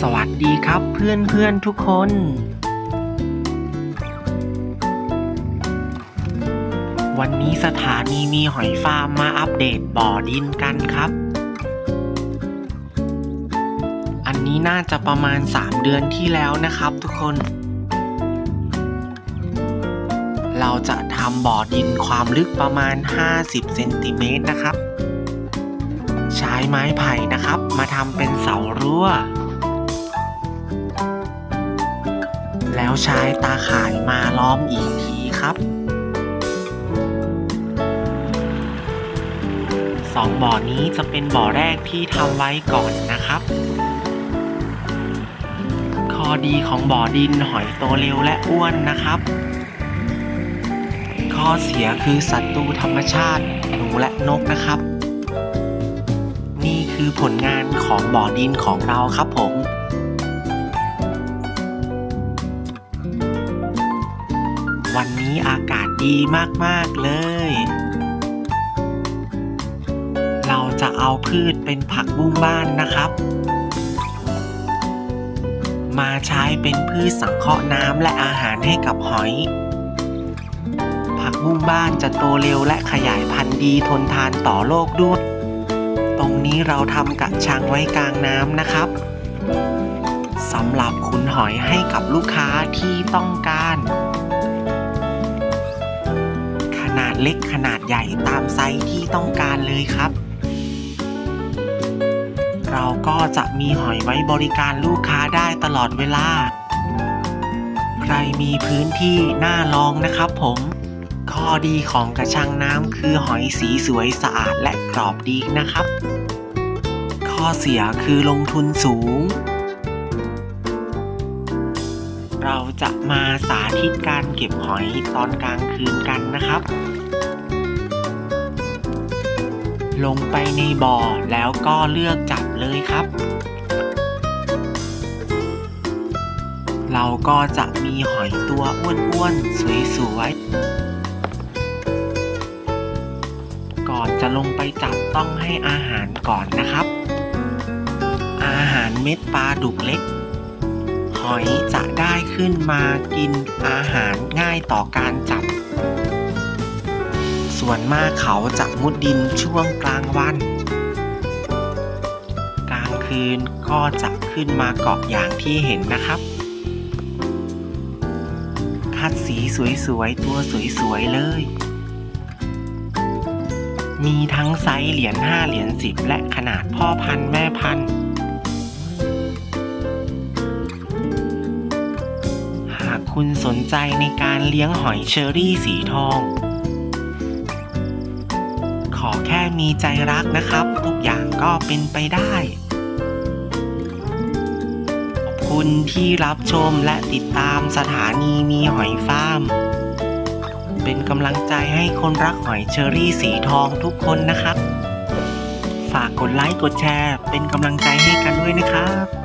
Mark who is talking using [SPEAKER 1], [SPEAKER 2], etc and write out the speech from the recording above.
[SPEAKER 1] สวัสดีครับเพื่อนเพื่อนทุกคน วันนี้สถานีมีหอยฟาร์มมาอัปเดตบ่อดินกันครับ อันนี้น่าจะประมาณ 3 เดือนที่แล้วนะครับทุกคน เราจะทำบ่อดินความลึกประมาณ 50 เซนติเมตรนะครับ ใช้ไม้ไผ่นะครับ มาทำเป็นเสารั้ว แล้วใช้ตาข่ายมาล้อมอีกทีครับสองบ่อนี้จะเป็นบ่อแรกที่ทำไว้ก่อนนะครับ ข้อดีของบ่อดินหอยโตเร็วและอ้วนนะครับ ข้อเสียคือศัตรูธรรมชาติหนูและนกนะครับ นี่คือผลงานของบ่อดินของเราครับผม วันนี้อากาศดีมาก ๆ เลย เราจะเอาพืชเป็นผักบุ้งบ้านนะครับ มาใช้เป็นพืชสังเคราะห์น้ำและอาหารให้กับหอย ผักบุ้งบ้านจะโตเร็วและขยายพันธุ์ดีทนทานต่อโลกด้วยตรงนี้เราทำกระชังไว้กลางน้ำนะครับสำหรับคุณหอยให้กับลูกค้าที่ต้องการ เล็กขนาดใหญ่ตามไซส์ที่ต้องการเลยครับ เราก็จะมีหอยไว้บริการลูกค้าได้ตลอดเวลา ใครมีพื้นที่น่าลองนะครับผม ข้อดีของกระชังน้ำคือหอยสีสวยสะอาดและกรอบดีนะครับ ข้อเสียคือลงทุนสูง เราจะมาสาธิตการเก็บหอยตอนกลางคืนกันนะครับ ลงไปในบ่อแล้วก็เลือกจับเลยครับ เราก็จะมีหอยตัวอ้วนๆสวยๆ ก่อนจะลงไปจับต้องให้อาหารก่อนนะครับ อาหารเม็ดปลาดุกเล็ก หอยจะได้ขึ้นมากินอาหารง่ายต่อการจับ ส่วนมากเขาจะมุดดินช่วงกลางวัน กลางคืนก็จะขึ้นมาเกาะอย่างที่เห็นนะครับ คัดสีสวยๆ ตัวสวยๆ เลย มีทั้งไซส์เหรียญ5เหรียญ10 และขนาดพ่อพันธุ์แม่พันธุ์ คุณสนใจในการเลี้ยงหอยเชอรี่สีทอง ขอแค่มีใจรักนะครับ ทุกอย่างก็เป็นไปได้ ขอบคุณที่รับชมและติดตามสถานีมีหอยฟาร์ม เป็นกำลังใจให้คนรักหอยเชอรี่สีทองทุกคนนะครับ ฝากกดไลค์กดแชร์ เป็นกำลังใจให้กันด้วยนะครับ